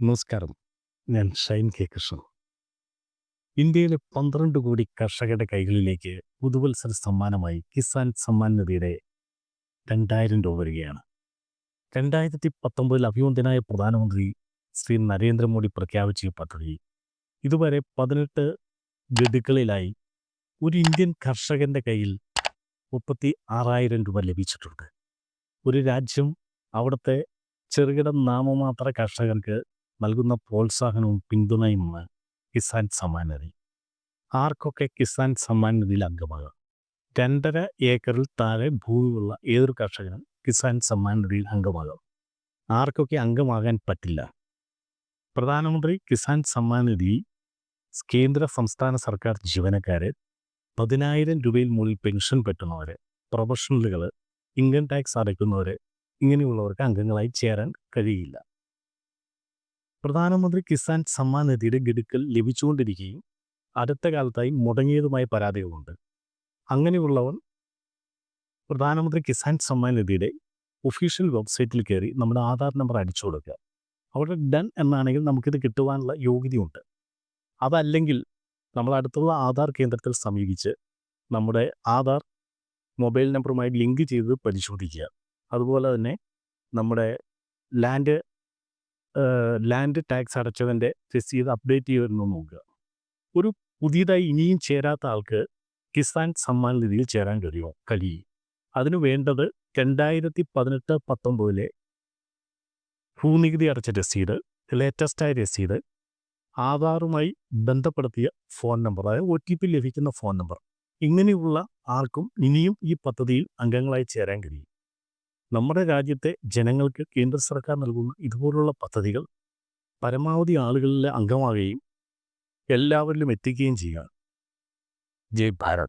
നമസ്കാരം. ഞാൻ ഷൈൻ കെ. കൃഷ്ണൻ. ഇന്ത്യയിലെ പന്ത്രണ്ട് കോടി കർഷകരുടെ കൈകളിലേക്ക് പുതുവത്സര സമ്മാനമായി കിസാൻ സമ്മാൻ നിധിയുടെ രണ്ടായിരം രൂപ വരികയാണ്. രണ്ടായിരത്തി പത്തൊമ്പതിൽ അഭിവന്ദനായ പ്രധാനമന്ത്രി ശ്രീ നരേന്ദ്രമോദി പ്രഖ്യാപിച്ച ഈ പദ്ധതി ഇതുവരെ പതിനെട്ട് ഗഡുക്കളിലായി ഒരു ഇന്ത്യൻ കർഷകന്റെ കയ്യിൽ മുപ്പത്തി ആറായിരം രൂപ ലഭിച്ചിട്ടുണ്ട്. ഒരു രാജ്യം അവിടുത്തെ ചെറുകിട നാമമാത്ര കർഷകർക്ക് നൽകുന്ന പ്രോത്സാഹനവും പിന്തുണയുമാണ് കിസാൻ സമ്മാൻ നിധി. ആർക്കൊക്കെ കിസാൻ സമ്മാൻ നിധിയിൽ അംഗമാകാം? രണ്ടര ഏക്കറിൽ താഴെ ഭൂമിയുള്ള ഏതൊരു കർഷകനും കിസാൻ സമ്മാൻ നിധിയിൽ അംഗമാകാം. ആർക്കൊക്കെ അംഗമാകാൻ പറ്റില്ല? പ്രധാനമന്ത്രി കിസാൻ സമ്മാൻ നിധി കേന്ദ്ര സംസ്ഥാന സർക്കാർ ജീവനക്കാരെ പതിനായിരം രൂപയിൽ മുകളിൽ പെൻഷൻ പറ്റുന്നവർ പ്രൊഫഷണലുകൾ ഇൻകം ടാക്സ് അടയ്ക്കുന്നവർ ഇങ്ങനെയുള്ളവർക്ക് അംഗങ്ങളായി ചേരാൻ കഴിയില്ല. പ്രധാനമന്ത്രി കിസാൻ സമ്മാൻ നിധിയുടെ ഗിടുക്കൽ ലഭിച്ചുകൊണ്ടിരിക്കുകയും അടുത്ത കാലത്തായി മുടങ്ങിയതുമായ പരാതികളുണ്ട് അങ്ങനെയുള്ളവർ പ്രധാനമന്ത്രി കിസാൻ സമ്മാൻ നിധിയുടെ ഒഫീഷ്യൽ വെബ്സൈറ്റിൽ കയറി നമ്മുടെ ആധാർ നമ്പർ അടിച്ചു കൊടുക്കുക. അവിടെ ഡൺ എന്നാണെങ്കിൽ നമുക്കിത് കിട്ടുവാനുള്ള യോഗ്യതയുണ്ട്. അതല്ലെങ്കിൽ നമ്മൾ അടുത്തുള്ള ആധാർ കേന്ദ്രത്തിൽ സമീപിച്ച് നമ്മുടെ ആധാർ മൊബൈൽ നമ്പറുമായി ലിങ്ക് ചെയ്ത് പരിശോധിക്കുക. അതുപോലെ തന്നെ നമ്മുടെ ലാൻഡ് ലാൻഡ് ടാക്സ് അടച്ചതിന്റെ രസീത് അപ്ഡേറ്റ് ചെയ്യുമെന്ന് നോക്കുക. ഒരു പുതിയതായി ഇനിയും ചേരാത്ത ആൾക്ക് കിസാൻ സമ്മാൻ നിധിയിൽ ചേരാൻ കഴിയുമോ? കഴിയും. അതിന് വേണ്ടത് രണ്ടായിരത്തി പതിനെട്ട് പത്തൊമ്പതിലെ ഭൂനികുതി അടച്ച രസീത് ലേറ്റസ്റ്റായ രസീത് ആധാറുമായി ബന്ധപ്പെടുത്തിയ ഫോൺ നമ്പർ അതായത് ഒ ടി പി ലഭിക്കുന്ന ഫോൺ നമ്പർ. ഇങ്ങനെയുള്ള ആർക്കും ഇനിയും ഈ പദ്ധതിയിൽ അംഗങ്ങളായി ചേരാൻ കഴിയും. നമ്മുടെ രാജ്യത്തെ ജനങ്ങൾക്ക് കേന്ദ്ര സർക്കാർ നൽകുന്ന ഇതുപോലുള്ള പദ്ധതികൾ പരമാവധി ആളുകളിലെ അംഗമാകുകയും എല്ലാവരിലും എത്തിക്കുകയും ചെയ്യുക ജയ് ഭാരത്.